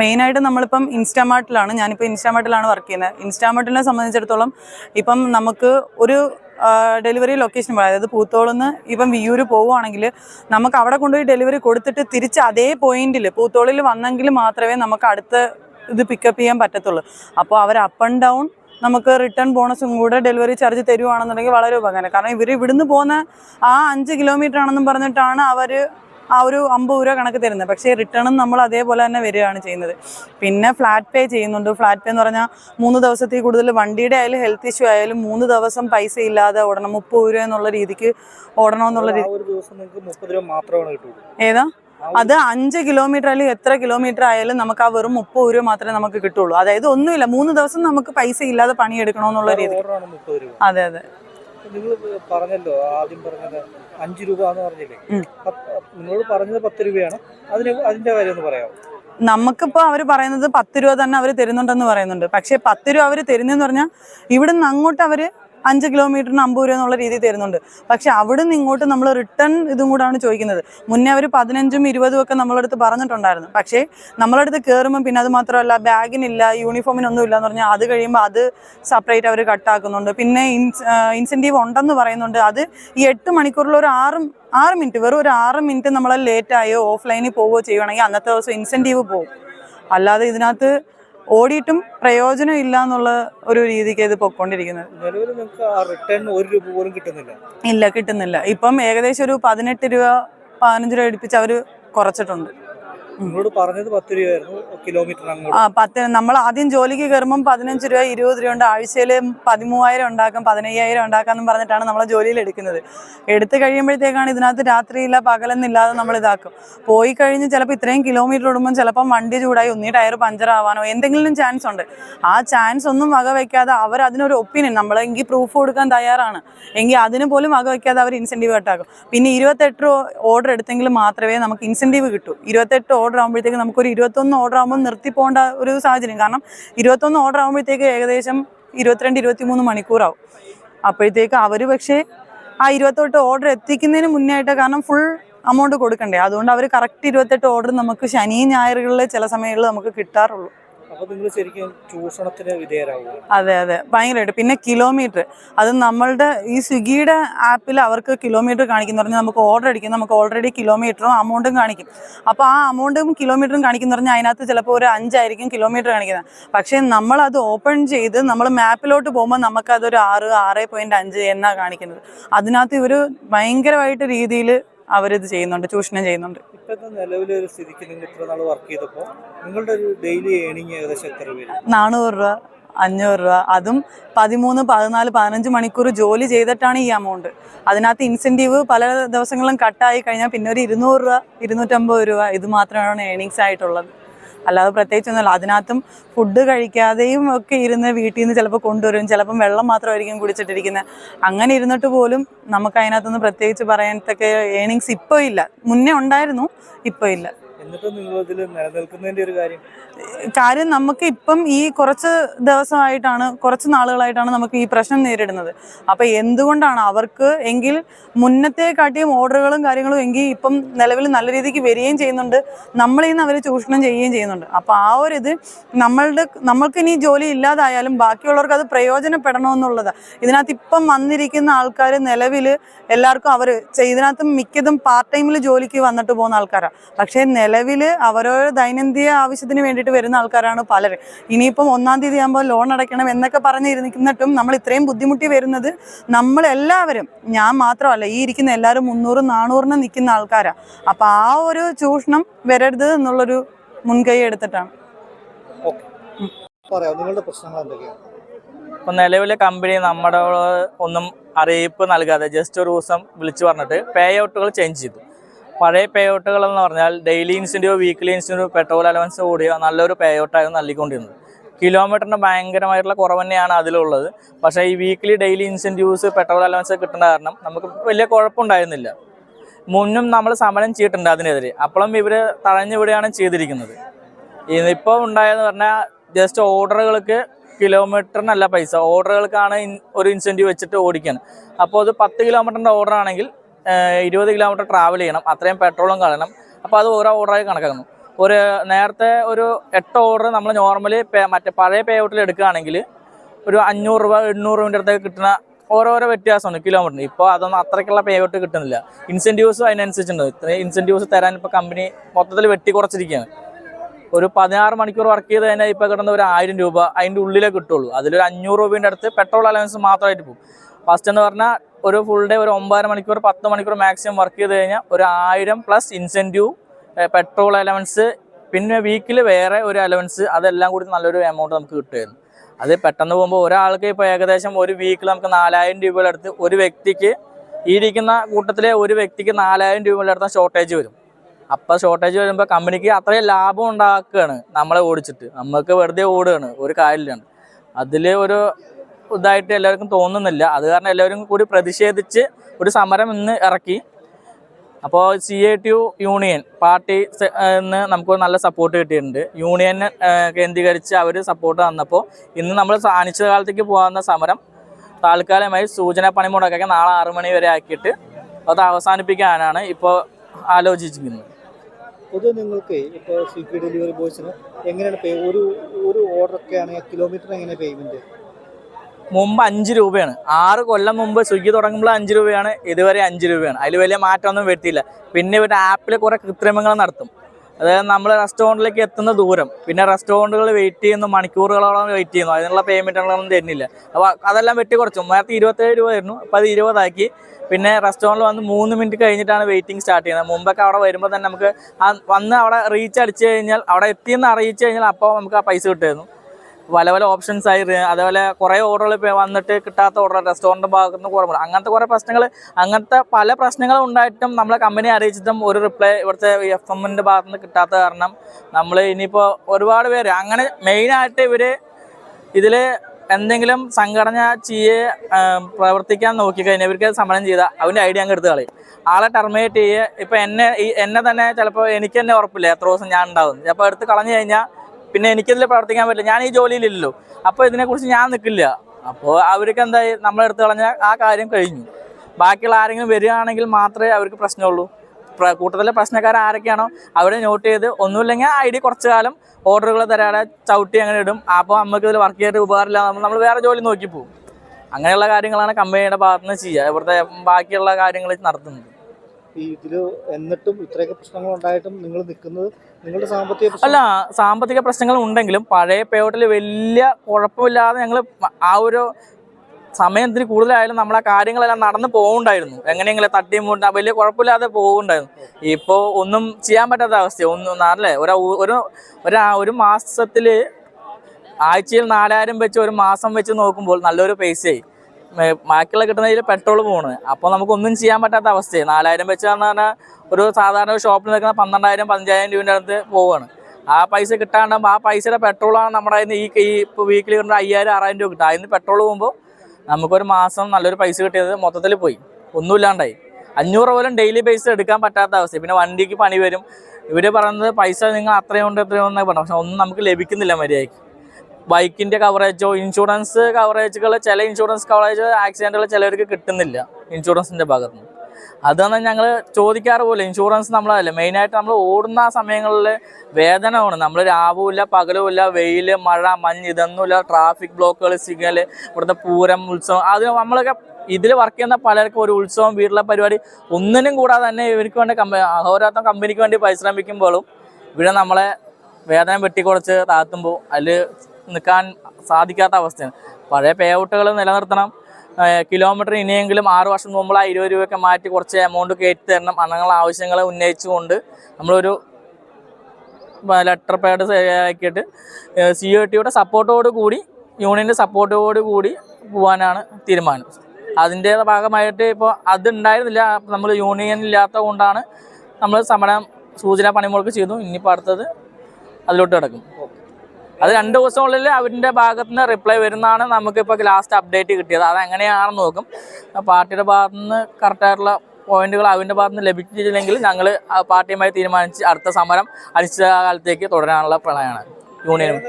മെയിനായിട്ട് നമ്മളിപ്പം ഇൻസ്റ്റാമാർട്ടിലാണ് ഞാനിപ്പോൾ ഇൻസ്റ്റാമാർട്ടിലാണ് വർക്ക് ചെയ്യുന്നത്. ഇൻസ്റ്റാമാർട്ടിനെ സംബന്ധിച്ചിടത്തോളം ഇപ്പം നമുക്ക് ഒരു ഡെലിവറി ലൊക്കേഷൻ അതായത് പൂത്തോളിന്ന് ഇപ്പം വിയൂര് പോവുകയാണെങ്കിൽ നമുക്ക് അവിടെ കൊണ്ടുപോയി ഡെലിവറി കൊടുത്തിട്ട് തിരിച്ച് അതേ പോയിന്റിൽ പൂത്തോളിൽ വന്നെങ്കിൽ മാത്രമേ നമുക്ക് അടുത്ത ഇത് പിക്കപ്പ് ചെയ്യാൻ പറ്റത്തുള്ളൂ. അപ്പോൾ അവർ അപ്പ് ആൻഡ് ഡൗൺ നമുക്ക് റിട്ടേൺ ബോണസും കൂടെ ഡെലിവറി ചാർജ് തരുവാണെന്നുണ്ടെങ്കിൽ വളരെ ഉപകാരം. കാരണം ഇവർ ഇവിടുന്ന് പോകുന്ന ആ അഞ്ച് കിലോമീറ്റർ ആണെന്നും പറഞ്ഞിട്ടാണ് അവർ ആ ഒരു അമ്പത് രൂപ കണക്ക് തരുന്നത്. പക്ഷേ റിട്ടേണും നമ്മൾ അതേപോലെ തന്നെ വരികയാണ് ചെയ്യുന്നത്. പിന്നെ ഫ്ലാറ്റ് പേ ചെയ്യുന്നുണ്ട്. ഫ്ലാറ്റ് പേ എന്ന് പറഞ്ഞാൽ മൂന്ന് ദിവസത്തിൽ കൂടുതൽ വണ്ടിയുടെ ആയാലും ഹെൽത്ത് ഇഷ്യൂ ആയാലും മൂന്ന് ദിവസം പൈസ ഇല്ലാതെ ഓടണം. മുപ്പത് രൂപ എന്നുള്ള രീതിക്ക് ഓടണം എന്നുള്ള ആ രീതി ഏതാ? അത് അഞ്ച് കിലോമീറ്റർ അല്ലെങ്കിൽ എത്ര കിലോമീറ്റർ ആയാലും നമുക്ക് ആ വെറും മുപ്പത് രൂപ മാത്രമേ നമുക്ക് കിട്ടുള്ളൂ. അതായത് ഒന്നുമില്ല. മൂന്ന് ദിവസം നമുക്ക് പൈസ ഇല്ലാതെ പണിയെടുക്കണമെന്നുള്ള രീതി അതെ അതെ. നിങ്ങൾ പറഞ്ഞല്ലോ ആദ്യം പറഞ്ഞത് അഞ്ച് രൂപ എന്ന് പറഞ്ഞില്ലേ? നിങ്ങളോട് പറഞ്ഞത് പത്ത് രൂപയാണ്. അതിന് അതിന്റെ കാര്യം ഒന്ന് പറയാമോ? നമുക്കിപ്പോൾ അവർ പറയുന്നത് പത്ത് രൂപ തന്നെ അവർ തരുന്നുണ്ടെന്ന് പറയുന്നുണ്ട്. പക്ഷേ പത്ത് രൂപ അവർ തരുന്നതെന്ന് പറഞ്ഞാൽ ഇവിടുന്ന് അങ്ങോട്ട് അവർ അഞ്ച് കിലോമീറ്ററിന് അമ്പത് രൂപ എന്നുള്ള രീതിയിൽ തരുന്നുണ്ട്. പക്ഷെ അവിടുന്ന് ഇങ്ങോട്ട് നമ്മൾ റിട്ടേൺ ഇതും കൂടാണ് ചോദിക്കുന്നത്. മുന്നേ അവർ പതിനഞ്ചും ഇരുപതും ഒക്കെ നമ്മളടുത്ത് പറഞ്ഞിട്ടുണ്ടായിരുന്നു. പക്ഷേ നമ്മളടുത്ത് കയറുമ്പോൾ പിന്നെ അത് മാത്രമല്ല ബാഗിനില്ല യൂണിഫോമിനൊന്നും ഇല്ല എന്ന് പറഞ്ഞാൽ അത് കഴിയുമ്പോൾ അത് സെപ്പറേറ്റ് അവർ കട്ടാക്കുന്നുണ്ട് പിന്നെ ഇൻസെന്റീവ് ഉണ്ടെന്ന് പറയുന്നുണ്ട്. അത് ഈ എട്ട് മണിക്കൂറിൽ ഒരു ആറും ആറ് മിനിറ്റ് വെറും ഒരു ആറ് മിനിറ്റ് നമ്മളെ ലേറ്റ് ആയോ ഓഫ്ലൈനിൽ പോവുകയോ ചെയ്യുകയാണെങ്കിൽ അന്നത്തെ ദിവസം ഇൻസെന്റീവ് പോകും അല്ലാതെ ഇതിനകത്ത് ഓടിയിട്ടും പ്രയോജനം ഇല്ല എന്നുള്ള ഒരു രീതിക്ക് ഇത് പൊയ്ക്കൊണ്ടിരിക്കുന്നത് ഇല്ല കിട്ടുന്നില്ല. ഇപ്പം ഏകദേശം ഒരു പതിനെട്ട് രൂപ പതിനഞ്ച് രൂപ എടുപ്പിച്ച് അവർ കുറച്ചിട്ടുണ്ട്. നിങ്ങളോട് പറഞ്ഞത് പത്ത് രൂപയായിരുന്നു കിലോമീറ്റർ അങ്ങോട്ട്. ആ പത്ത് നമ്മൾ ആദ്യം ജോലിക്ക് കയറുമ്പം പതിനഞ്ച് രൂപ ഇരുപത് രൂപ ഉണ്ട്. ആഴ്ചയിൽ പതിമൂവായിരം ഉണ്ടാക്കാം പതിനയ്യായിരം ഉണ്ടാക്കാമെന്ന് പറഞ്ഞിട്ടാണ് നമ്മളെ ജോലിയിൽ എടുക്കുന്നത്. എടുത്തു കഴിയുമ്പോഴത്തേക്കാണ് ഇതിനകത്ത് രാത്രിയില്ല പകലെന്നില്ലാതെ നമ്മൾ ഇതാക്കും. പോയി കഴിഞ്ഞ് ചിലപ്പോൾ ഇത്രയും കിലോമീറ്റർ ഓടുമ്പോൾ ചിലപ്പം വണ്ടി ചൂടായി ഒന്നീ ടയർ പഞ്ചർ ആവാനോ എന്തെങ്കിലും ചാൻസ് ഉണ്ട്. ആ ചാൻസ് ഒന്നും വക വയ്ക്കാതെ അവർ അതിനൊരു ഒപ്പീനിയൻ നമ്മളെങ്കിൽ പ്രൂഫ് കൊടുക്കാൻ തയ്യാറാണ്. എങ്കിൽ അതിന് പോലും വക വയ്ക്കാതെ അവർ ഇൻസെന്റീവ് കട്ടാക്കും പിന്നെ ഇരുപത്തെട്ട് ഓർഡർ എടുത്തെങ്കിൽ മാത്രമേ നമുക്ക് ഇൻസെന്റീവ് കിട്ടൂ. ഇരുപത്തെട്ട് ഓർഡർ ആകുമ്പോഴത്തേക്ക് നമുക്കൊരു ഇരുപത്തൊന്ന് ഓർഡർ ആകുമ്പോൾ നിർത്തി പോകേണ്ട ഒരു സാഹചര്യം. കാരണം ഇരുപത്തൊന്ന് ഓർഡർ ആകുമ്പോഴത്തേക്ക് ഏകദേശം ഇരുപത്തിരണ്ട് ഇരുപത്തിമൂന്ന് മണിക്കൂറാവും. അപ്പോഴത്തേക്ക് അവർ പക്ഷേ ആ ഇരുപത്തെട്ട് ഓർഡർ എത്തിക്കുന്നതിന് മുന്നേ ആയിട്ട് കാരണം ഫുൾ അമൗണ്ട് കൊടുക്കണ്ടേ. അതുകൊണ്ട് അവർ കറക്റ്റ് ഇരുപത്തെട്ട് ഓർഡർ നമുക്ക് ശനി ഞായറുകളിൽ ചില സമയങ്ങളിൽ നമുക്ക് കിട്ടാറുള്ളൂ. അതെ അതെ. ഭയങ്കരമായിട്ട് പിന്നെ കിലോമീറ്റർ. അത് നമ്മളുടെ ഈ സ്വിഗ്ഗിയുടെ ആപ്പിൽ അവർക്ക് കിലോമീറ്റർ കാണിക്കുന്ന. പറഞ്ഞാൽ നമുക്ക് ഓർഡർ അടിക്കും. നമുക്ക് ഓൾറെഡി കിലോമീറ്ററും അമൗണ്ടും കാണിക്കും. അപ്പോൾ ആ അമൗണ്ടും കിലോമീറ്ററും കാണിക്കുന്ന പറഞ്ഞാൽ അതിനകത്ത് ചിലപ്പോൾ ഒരു അഞ്ചായിരിക്കും കിലോമീറ്റർ കാണിക്കുന്നത്. പക്ഷേ അത് ഓപ്പൺ ചെയ്ത് നമ്മൾ മാപ്പിലോട്ട് പോകുമ്പോൾ നമുക്കതൊരു ആറ് ആറ് പോയിന്റ് അഞ്ച് എന്നാണ് കാണിക്കുന്നത്. അതിനകത്ത് ഇവർ ഭയങ്കരമായിട്ട് രീതിയിൽ അവരിത് ചെയ്യുന്നുണ്ട് ചൂഷണം ചെയ്യുന്നുണ്ട്. ഇപ്പോഴത്തെ നിലവിലെ ഒരു സ്ഥിതിക്ക് നിങ്ങൾ ഇത്ര നാൾ വർക്ക് ചെയ്തപ്പോൾ നിങ്ങളുടെ ഒരു ഡെയിലി ഏണിങ് ഏകദേശം എത്ര വരും? നാനൂറ് രൂപ അഞ്ഞൂറ് രൂപ അതും പതിമൂന്ന് പതിനാല് പതിനഞ്ച് മണിക്കൂർ ജോലി ചെയ്തിട്ടാണ് ഈ എമൗണ്ട് അതിനകത്ത് ഇൻസെന്റീവ് പല ദിവസങ്ങളും കട്ടായി കഴിഞ്ഞാൽ പിന്നെ ഒരു ഇരുന്നൂറ് രൂപ ഇരുന്നൂറ്റമ്പത് രൂപ ഇത് മാത്രമാണ് ഏണിങ്സ് ആയിട്ടുള്ളത്. അല്ലാതെ പ്രത്യേകിച്ചൊന്നുമില്ല. അതിനകത്തും ഫുഡ് കഴിക്കാതെയും ഒക്കെ ഇരുന്ന് വീട്ടിൽ നിന്ന് ചിലപ്പോൾ കൊണ്ടുവരും. ചിലപ്പം വെള്ളം മാത്രമായിരിക്കും കുടിച്ചിട്ടിരിക്കുന്നത് അങ്ങനെ ഇരുന്നിട്ട് പോലും നമുക്ക് അതിനകത്തൊന്നും പ്രത്യേകിച്ച് പറയത്തക്ക ഏണിങ്സ് ഇപ്പോൾ ഇല്ല. മുന്നേ ഉണ്ടായിരുന്നു ഇപ്പോൾ ഇല്ല. ഒരു കാര്യം. നമുക്ക് ഇപ്പം ഈ കുറച്ച് ദിവസമായിട്ടാണ് കുറച്ച് നാളുകളായിട്ടാണ് നമുക്ക് ഈ പ്രശ്നം നേരിടുന്നത്. അപ്പം എന്തുകൊണ്ടാണ് അവർക്ക് എങ്കിൽ മുന്നത്തെ കാട്ടിയും ഓർഡറുകളും കാര്യങ്ങളും എങ്കിൽ ഇപ്പം നിലവിൽ നല്ല രീതിക്ക് വരികയും ചെയ്യുന്നുണ്ട് നമ്മളിൽ നിന്ന് അവർ ചൂഷണം ചെയ്യുകയും ചെയ്യുന്നുണ്ട്. അപ്പോൾ ആ ഒരു ഇത് നമ്മളുടെ നമ്മൾക്ക് ഇനി ജോലി ഇല്ലാതായാലും ബാക്കിയുള്ളവർക്ക് അത് പ്രയോജനപ്പെടണമെന്നുള്ളതാണ് ഇതിനകത്ത് ഇപ്പം വന്നിരിക്കുന്ന ആൾക്കാർ നിലവിൽ എല്ലാവർക്കും അവർ ഇതിനകത്ത് മിക്കതും പാർട്ട് ടൈമിൽ ജോലിക്ക് വന്നിട്ട് പോകുന്ന ആൾക്കാരാണ് പക്ഷേ നിലവിൽ അവരോ ദൈനംദിന ആവശ്യത്തിന് വേണ്ടിയിട്ട് വരുന്ന ആൾക്കാരാണ് പലരും. ഇനിയിപ്പം ഒന്നാം തീയതി ആകുമ്പോൾ ലോൺ അടയ്ക്കണം എന്നൊക്കെ പറഞ്ഞിരുന്നിട്ടും നമ്മൾ ഇത്രയും ബുദ്ധിമുട്ടി വരുന്നത് നമ്മളെല്ലാവരും ഞാൻ മാത്രമല്ല ഈ ഇരിക്കുന്ന എല്ലാവരും മുന്നൂറും നാനൂറിനും നിൽക്കുന്ന ആൾക്കാരാണ് അപ്പോൾ ആ ഒരു ചൂഷണം വരരുത് എന്നുള്ളൊരു മുൻകൈ എടുത്തിട്ടാണ്. ഓക്കെ പറയാം നിങ്ങളുടെ പ്രശ്നങ്ങൾ എന്തൊക്കെയാണ്? ഇപ്പം നിലവിലെ കമ്പനി നമ്മുടെ ഒന്നും അറിയിപ്പ് നൽകാതെ ജസ്റ്റ് ഒരു ദിവസം വിളിച്ചു പറഞ്ഞിട്ട് പേ ഔട്ടുകൾ ചേഞ്ച് ചെയ്തു. പഴയ പേ ഔട്ടുകൾ എന്ന് പറഞ്ഞാൽ ഡെയിലി ഇൻസിന്റെയോ വീക്ക്ലി ഇൻസിന്റെയോ പെട്രോൾ അലവൻസ് കൂടിയോ നല്ലൊരു പേ ഔട്ടായിരുന്നു നൽകിക്കൊണ്ടിരുന്നത്. കിലോമീറ്ററിന് ഭയങ്കരമായിട്ടുള്ള കുറവ് തന്നെയാണ് അതിലുള്ളത്. പക്ഷേ ഈ weekly daily incentives petrol allowance കിട്ടുന്ന കാരണം നമുക്ക് വലിയ കുഴപ്പമുണ്ടായിരുന്നില്ല. മുന്നും നമ്മൾ സമരം ചെയ്തിട്ടുണ്ട് അതിനെതിരെ. അപ്പോഴും ഇവർ തഴഞ്ഞു വിടുകയാണ് ചെയ്തിരിക്കുന്നത്. ഇന്നിപ്പോൾ ഉണ്ടായെന്ന് പറഞ്ഞാൽ ജസ്റ്റ് ഓർഡറുകൾക്ക് കിലോമീറ്ററിനല്ല പൈസ. ഓർഡറുകൾക്കാണ് ഒരു ഇൻസെന്റീവ് വെച്ചിട്ട് ഓടിക്കാൻ അപ്പോൾ അത് പത്ത് കിലോമീറ്ററിന്റെ ഓർഡർ ആണെങ്കിൽ ഇരുപത് കിലോമീറ്റർ ട്രാവൽ ചെയ്യണം. അത്രയും പെട്രോളും കളയണം. അപ്പോൾ അത് ഓരോ ഓർഡറായി കണക്കാക്കുന്നു. ഒരു നേരത്തെ ഒരു എട്ട് ഓർഡർ നമ്മൾ നോർമലി മറ്റേ പഴയ പേ ഔട്ടിൽ എടുക്കുകയാണെങ്കിൽ ഒരു അഞ്ഞൂറ് രൂപ എണ്ണൂറ് രൂപയുടെ അടുത്തേക്ക് കിട്ടുന്ന ഓരോരോ വ്യത്യാസമാണ് കിലോമീറ്ററിന് ഇപ്പോൾ അതൊന്നും അത്രയ്ക്കുള്ള പേ ഔട്ട് കിട്ടുന്നില്ല ഇൻസെന്റീവ്സ് അതിനനുസരിച്ചുണ്ട് ഇത്രയും ഇൻസെന്റീവ്സ് തരാൻ ഇപ്പോൾ കമ്പനി മൊത്തത്തിൽ വെട്ടി കുറച്ചിരിക്കുകയാണ്. ഒരു പതിനാറ് മണിക്കൂർ വർക്ക് ചെയ്ത് കഴിഞ്ഞാൽ ഇപ്പോൾ കിട്ടുന്ന ഒരു ആയിരം രൂപ അതിന്റെ ഉള്ളിലേ കിട്ടുള്ളൂ. അതിലൊരു അഞ്ഞൂറ് രൂപേന്റെ അടുത്ത് പെട്രോൾ അലവൻസ് മാത്രമായിട്ട് പോകും. ഫസ്റ്റ് എന്ന് പറഞ്ഞാൽ ഒരു ഫുൾ ഡേ ഒരു ഒമ്പതര മണിക്കൂർ പത്ത് മണിക്കൂർ മാക്സിമം വർക്ക് ചെയ്ത് കഴിഞ്ഞാൽ ഒരു ആയിരം പ്ലസ് ഇൻസെന്റീവ് പെട്രോൾ അലവൻസ് പിന്നെ വീക്കിൽ വേറെ ഒരു അലവൻസ് അതെല്ലാം കൂടി നല്ലൊരു എമൗണ്ട് നമുക്ക് കിട്ടുമായിരുന്നു അത് പെട്ടെന്ന് പോകുമ്പോൾ ഒരാൾക്ക് ഇപ്പോൾ ഏകദേശം ഒരു വീക്കിൽ നമുക്ക് നാലായിരം രൂപയുടെ അടുത്ത് ഒരു വ്യക്തിക്ക് ഈ ഇരിക്കുന്ന കൂട്ടത്തിലെ ഒരു വ്യക്തിക്ക് നാലായിരം രൂപയുടെ അടുത്ത ഷോർട്ടേജ് വരും. അപ്പോൾ ഷോർട്ടേജ് വരുമ്പോൾ കമ്പനിക്ക് അത്രയും ലാഭം ഉണ്ടാക്കുകയാണ് നമ്മളെ ഓടിച്ചിട്ട്. നമുക്ക് വെറുതെ ഓടുകയാണ് ഒരു കാര്യമില്ലാണ്ട് അതിൽ ഒരു ഇതായിട്ട് എല്ലാവർക്കും തോന്നുന്നില്ല. അത് കാരണം എല്ലാവരും കൂടി പ്രതിഷേധിച്ച് ഒരു സമരം ഇന്ന് ഇറക്കി. അപ്പോൾ C A T union party ഇന്ന് നമുക്ക് നല്ല സപ്പോർട്ട് കിട്ടിയിട്ടുണ്ട്. യൂണിയനെ കേന്ദ്രീകരിച്ച് അവർ സപ്പോർട്ട് തന്നപ്പോൾ ഇന്ന് നമ്മൾ അനിശ്ചിത കാലത്തേക്ക് പോകുന്ന സമരം താൽക്കാലികമായി സൂചന പണിമുടക്കൊക്കെ നാളെ ആറു മണി വരെ ആക്കിയിട്ട് അത് അവസാനിപ്പിക്കാനാണ് ഇപ്പോൾ ആലോചിച്ചിരിക്കുന്നത്. പൊതുവെ നിങ്ങൾക്ക് ഇപ്പോൾ സ്വിഗ്ഗി ഡെലിവറി ബോയ്സിന് എങ്ങനെയാണ് ഒരു ഒരു ഒക്കെ ആണെങ്കിൽ കിലോമീറ്റർ എങ്ങനെ പേയ്മെന്റ് മുമ്പ് അഞ്ച് രൂപയാണ്. ആറ് കൊല്ലം മുമ്പ് സ്വിഗ്ഗി തുടങ്ങുമ്പോൾ അഞ്ച് രൂപയാണ് ഇതുവരെ അഞ്ച് രൂപയാണ്. അതിൽ വലിയ മാറ്റമൊന്നും വരുത്തിയില്ല. പിന്നെ ഇവരുടെ ആപ്പിൽ കുറേ കൃത്രിമങ്ങൾ നടത്തും. അതായത് നമ്മൾ റെസ്റ്റോറന്റിലേക്ക് എത്തുന്ന ദൂരം പിന്നെ റെസ്റ്റോറന്റുകൾ വെയിറ്റ് ചെയ്യുന്നു മണിക്കൂറുകളോളം വെയിറ്റ് ചെയ്യുന്നു അതിനുള്ള പേയ്മെന്റുകളൊന്നും തരുന്നില്ല. അപ്പോൾ അതെല്ലാം വെട്ടി കുറച്ചു. നേരത്തെ ഇരുപത്തേഴ് രൂപ ആയിരുന്നു. അപ്പോൾ അത് ഇരുപതാക്കി പിന്നെ റെസ്റ്റോറന്റിൽ വന്ന് മൂന്ന് മിനിറ്റ് കഴിഞ്ഞിട്ടാണ് വെയിറ്റിംഗ് സ്റ്റാർട്ട് ചെയ്യുന്നത്. മുമ്പൊക്കെ അവിടെ വരുമ്പോൾ തന്നെ നമുക്ക് വന്ന് അവിടെ റീച്ച് അടിച്ചു കഴിഞ്ഞാൽ അവിടെ എത്തിയെന്ന് അറിയിച്ചു കഴിഞ്ഞാൽ അപ്പോൾ നമുക്ക് ആ പൈസ കിട്ടുമായിരുന്നു. പല പല ഓപ്ഷൻസ് ആയി അതേപോലെ കുറേ ഓർഡറുകൾ വന്നിട്ട് കിട്ടാത്ത ഓർഡർ റെസ്റ്റോറന്റ് ഭാഗത്ത് നിന്ന് കുറവുണ്ട് അങ്ങനത്തെ കുറേ പ്രശ്നങ്ങൾ അങ്ങനത്തെ പല പ്രശ്നങ്ങളും ഉണ്ടായിട്ടും നമ്മളെ കമ്പനി അറിയിച്ചിട്ടും ഒരു റിപ്ലൈ ഇവിടുത്തെ എഫ് എമ്മിന്റെ ഭാഗത്ത് നിന്ന് കിട്ടാത്ത കാരണം നമ്മൾ ഇനിയിപ്പോൾ ഒരുപാട് പേര് അങ്ങനെ മെയിനായിട്ട് ഇവർ ഇതിൽ എന്തെങ്കിലും സംഘടന ചെയ്യേ പ്രവർത്തിക്കാൻ നോക്കിക്കഴിഞ്ഞാൽ ഇവർക്ക് സമരം ചെയ്താൽ അവന്റെ ഐഡിയ അങ്ങ് എടുത്ത് കളയും. ആളെ ടെർമിനേറ്റ് ചെയ്യുക ഇപ്പം എന്നെ എന്നെ തന്നെ ചിലപ്പോൾ എനിക്ക് തന്നെ ഉറപ്പില്ല എത്ര ദിവസം ഞാൻ ഉണ്ടാവും. അപ്പോൾ എടുത്ത് കളഞ്ഞു കഴിഞ്ഞാൽ പിന്നെ എനിക്കിതിൽ പ്രവർത്തിക്കാൻ പറ്റില്ല. ഞാൻ ഈ ജോലിയിലില്ലല്ലോ. അപ്പോൾ ഇതിനെക്കുറിച്ച് ഞാൻ നിൽക്കില്ല അപ്പോൾ അവർക്ക് എന്തായി? നമ്മളെടുത്ത് കളഞ്ഞാൽ ആ കാര്യം കഴിഞ്ഞു. ബാക്കിയുള്ള ആരെങ്കിലും വരികയാണെങ്കിൽ മാത്രമേ അവർക്ക് പ്രശ്നമുള്ളൂ. കൂട്ടത്തിലെ പ്രശ്നക്കാർ ആരൊക്കെയാണോ അവരെ നോട്ട് ചെയ്ത് ഒന്നുമില്ലെങ്കിൽ ഐ ഡി കുറച്ച് കാലം ഓർഡറുകൾ തരാതെ ചവിട്ടി അങ്ങനെ ഇടും. അപ്പോൾ നമുക്ക് ഇതിൽ വർക്ക് ചെയ്തിട്ട് ഉപകാരമില്ല നമ്മൾ വേറെ ജോലി നോക്കി പോകും അങ്ങനെയുള്ള കാര്യങ്ങളാണ് കമ്പനിയുടെ ഭാഗത്ത് നിന്ന് ചെയ്യുക. ഇവിടുത്തെ ബാക്കിയുള്ള കാര്യങ്ങൾ നടത്തുന്നത്. ഈ ഇതിൽ എന്നിട്ടും ഇത്രയൊക്കെ പ്രശ്നങ്ങൾ ഉണ്ടായിട്ടും നിങ്ങൾ നിൽക്കുന്നത് നിങ്ങളുടെ സാമ്പത്തിക അല്ല സാമ്പത്തിക പ്രശ്നങ്ങൾ ഉണ്ടെങ്കിലും പഴയ പേയോട്ടിൽ വലിയ കുഴപ്പമില്ലാതെ ഞങ്ങൾ ആ ഒരു സമയം ഇത്തിരി കൂടുതലായാലും നമ്മളെ കാര്യങ്ങളെല്ലാം നടന്നു പോകുന്നുണ്ടായിരുന്നു എങ്ങനെയെങ്കിലും തട്ടിയും മുട്ട വലിയ കുഴപ്പമില്ലാതെ പോകുന്നുണ്ടായിരുന്നു ഇപ്പോൾ ഒന്നും ചെയ്യാൻ പറ്റാത്ത അവസ്ഥ. ഒന്നും അല്ലേ? ഒരു ഒരു ഒരു മാസത്തിൽ ആഴ്ചയിൽ നാലായിരം വെച്ച് ഒരു മാസം വെച്ച് നോക്കുമ്പോൾ നല്ലൊരു പൈസയായി. ബാക്കിയുള്ള കിട്ടുന്നതിൽ പെട്രോൾ പോകുന്നത് അപ്പോൾ നമുക്കൊന്നും ചെയ്യാൻ പറ്റാത്ത അവസ്ഥയാണ് നാലായിരം വെച്ച് പറഞ്ഞാൽ ഒരു സാധാരണ ഷോപ്പിൽ നിൽക്കുന്ന പന്ത്രണ്ടായിരം പതിനഞ്ചായിരം രൂപേന്റെ അടുത്ത് പോവുകയാണ് ആ പൈസ കിട്ടാണ്ടാകുമ്പോൾ ആ പൈസയുടെ പെട്രോളാണ് നമ്മുടെ ഈ ഈ ഇപ്പോൾ വീക്കിൽ കിട്ടുന്ന അയ്യായിരം ആറായിരം രൂപ കിട്ടുക അതിന് പെട്രോൾ പോകുമ്പോൾ നമുക്കൊരു മാസം നല്ലൊരു പൈസ കിട്ടിയത് മൊത്തത്തിൽ പോയി. ഒന്നുമില്ലാണ്ടായി. അഞ്ഞൂറ് പോലും ഡെയിലി ബേസ് എടുക്കാൻ പറ്റാത്ത അവസ്ഥ പിന്നെ വണ്ടിക്ക് പണി വരും. ഇവർ പറയുന്നത് പൈസ നിങ്ങൾ അത്രയും ഉണ്ട് എത്രയും എന്നൊക്കെ പറഞ്ഞു. പക്ഷെ ഒന്നും നമുക്ക് ലഭിക്കുന്നില്ല മര്യാദയ്ക്ക്. ബൈക്കിന്റെ കവറേജോ ഇൻഷുറൻസ് കവറേജുകൾ ചില ഇൻഷുറൻസ് കവറേജോ ആക്സിഡന്റുകൾ ചിലവർക്ക് കിട്ടുന്നില്ല ഇൻഷുറൻസിന്റെ ഭാഗത്ത് നിന്ന്. അതാണ് ഞങ്ങൾ ചോദിക്കാറ് പോലെ ഇൻഷുറൻസ് നമ്മളല്ല മെയിനായിട്ട് നമ്മൾ ഓടുന്ന ആ സമയങ്ങളിൽ വേദനയാണ്. നമ്മൾ രാവുമില്ല പകലുമില്ല വെയിൽ മഴ മഞ്ഞ് ഇതൊന്നുമില്ല ട്രാഫിക് ബ്ലോക്കുകൾ സിഗ്നൽ ഇവിടുത്തെ പൂരം ഉത്സവം അത് നമ്മളൊക്കെ ഇതിൽ വർക്ക് ചെയ്യുന്ന പലർക്കും ഒരു ഉത്സവം വീട്ടിലെ പരിപാടി ഒന്നിനും കൂടാതെ തന്നെ ഇവർക്ക് വേണ്ടി കമ്പ അഹോരാത്രം കമ്പനിക്ക് വേണ്ടി പരിശ്രമിക്കുമ്പോഴും ഇവിടെ നമ്മളെ വേദന വെട്ടിക്കുറച്ച് താത്തുമ്പോൾ അതിൽ നിൽക്കാൻ സാധിക്കാത്ത അവസ്ഥയാണ്. പഴയ പേ ഔട്ടുകൾ നിലനിർത്തണം കിലോമീറ്റർ ഇനിയെങ്കിലും ആറ് വർഷം മുമ്പ് ആ ഇരുപത് രൂപയൊക്കെ മാറ്റി കുറച്ച് എമൗണ്ട് കയറ്റി തരണം അങ്ങനെയുള്ള ആവശ്യങ്ങൾ ഉന്നയിച്ചുകൊണ്ട് നമ്മളൊരു ലെറ്റർ പാഡ് ആക്കിയിട്ട് സി ഒ ടിയുടെ സപ്പോർട്ടോട് കൂടി യൂണിയന്റെ സപ്പോർട്ടോട് കൂടി പോകാനാണ് തീരുമാനം. അതിന്റെ ഭാഗമായിട്ട് ഇപ്പോൾ അതുണ്ടായിരുന്നില്ല നമ്മൾ യൂണിയൻ ഇല്ലാത്ത കൊണ്ടാണ് നമ്മൾ സമരം സൂചന പണിമുടക്ക് ചെയ്തു. ഇനിയിപ്പോൾ അടുത്തത് അതിലോട്ട് കിടക്കും. അത് രണ്ട് ദിവസമുള്ളിൽ അവരുടെ ഭാഗത്ത് നിന്ന് റിപ്ലൈ വരുന്നതാണ് നമുക്കിപ്പോൾ ലാസ്റ്റ് അപ്ഡേറ്റ് കിട്ടിയത്. അത് എങ്ങനെയാണെന്ന് നോക്കും. പാർട്ടിയുടെ ഭാഗത്തു നിന്ന് കറക്റ്റായിട്ടുള്ള പോയിന്റുകൾ അവന്റെ ഭാഗത്ത് നിന്ന് ലഭിച്ചിട്ടില്ലെങ്കിൽ ഞങ്ങൾ പാർട്ടിയുമായി തീരുമാനിച്ച് അടുത്ത സമരം അനിശ്ചിതകാലത്തേക്ക് തുടരാനുള്ള പ്രണയമാണ്. യൂണിയനും.